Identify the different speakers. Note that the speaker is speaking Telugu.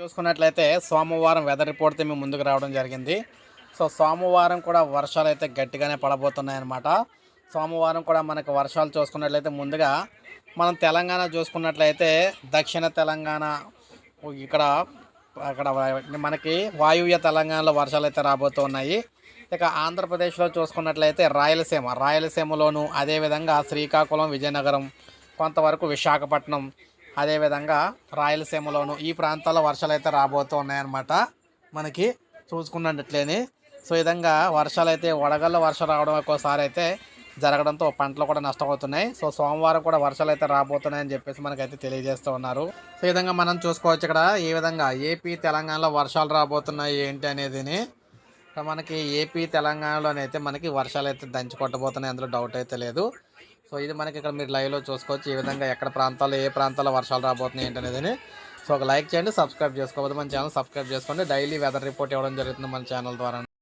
Speaker 1: చూసుకున్నట్లయితే సోమవారం వెదర్ రిపోర్ట్తో మేము ముందుకు రావడం జరిగింది. సో సోమవారం కూడా వర్షాలు అయితే గట్టిగానే పడబోతున్నాయన్నమాట. సోమవారం కూడా మనకు వర్షాలు చూసుకున్నట్లయితే ముందుగా మనం తెలంగాణ చూసుకున్నట్లయితే దక్షిణ తెలంగాణ ఇక్కడ అక్కడ మనకి వాయువ్య తెలంగాణలో వర్షాలు అయితే రాబోతున్నాయి. ఇక ఆంధ్రప్రదేశ్లో చూసుకున్నట్లయితే రాయలసీమ రాయలసీమలోను అదేవిధంగా శ్రీకాకుళం విజయనగరం కొంతవరకు విశాఖపట్నం అదేవిధంగా రాయలసీమలోను ఈ ప్రాంతాల్లో వర్షాలు అయితే రాబోతూ ఉన్నాయన్నమాట మనకి చూసుకున్నట్లేని సో విధంగా వర్షాలు అయితే వడగళ్ళ వర్షం రావడం ఒక్కోసారి అయితే జరగడంతో పంటలు కూడా నష్టపోతున్నాయి. సో సోమవారం కూడా వర్షాలు అయితే రాబోతున్నాయని చెప్పేసి మనకైతే తెలియజేస్తూ ఉన్నారు. సో ఈ విధంగా మనం చూసుకోవచ్చు ఇక్కడ ఏ విధంగా ఏపీ తెలంగాణలో వర్షాలు రాబోతున్నాయి ఏంటి అనేదిని. మనకి ఏపీ తెలంగాణలోనైతే మనకి వర్షాలు అయితే దంచి కొట్టబోతున్నాయి అందులో డౌట్ అయితే లేదు. సో ఇది మనకి ఇక్కడ మీరు లైవ్లో చూసుకోవచ్చు. ఈ విధంగా ఎక్కడ ప్రాంతాల్లో ఏ ప్రాంతాల్లో వర్షాలు రాబోతున్నాయి ఏంటి అనేది సో ఒక లైక్ చేయండి సబ్స్క్రైబ్ చేసుకోవద్దు మన ఛానల్ సబ్స్క్రైబ్ చేసుకోండి. డైలీ వెదర్ రిపోర్ట్ ఇవ్వడం జరుగుతుంది మన ఛానల్ ద్వారా.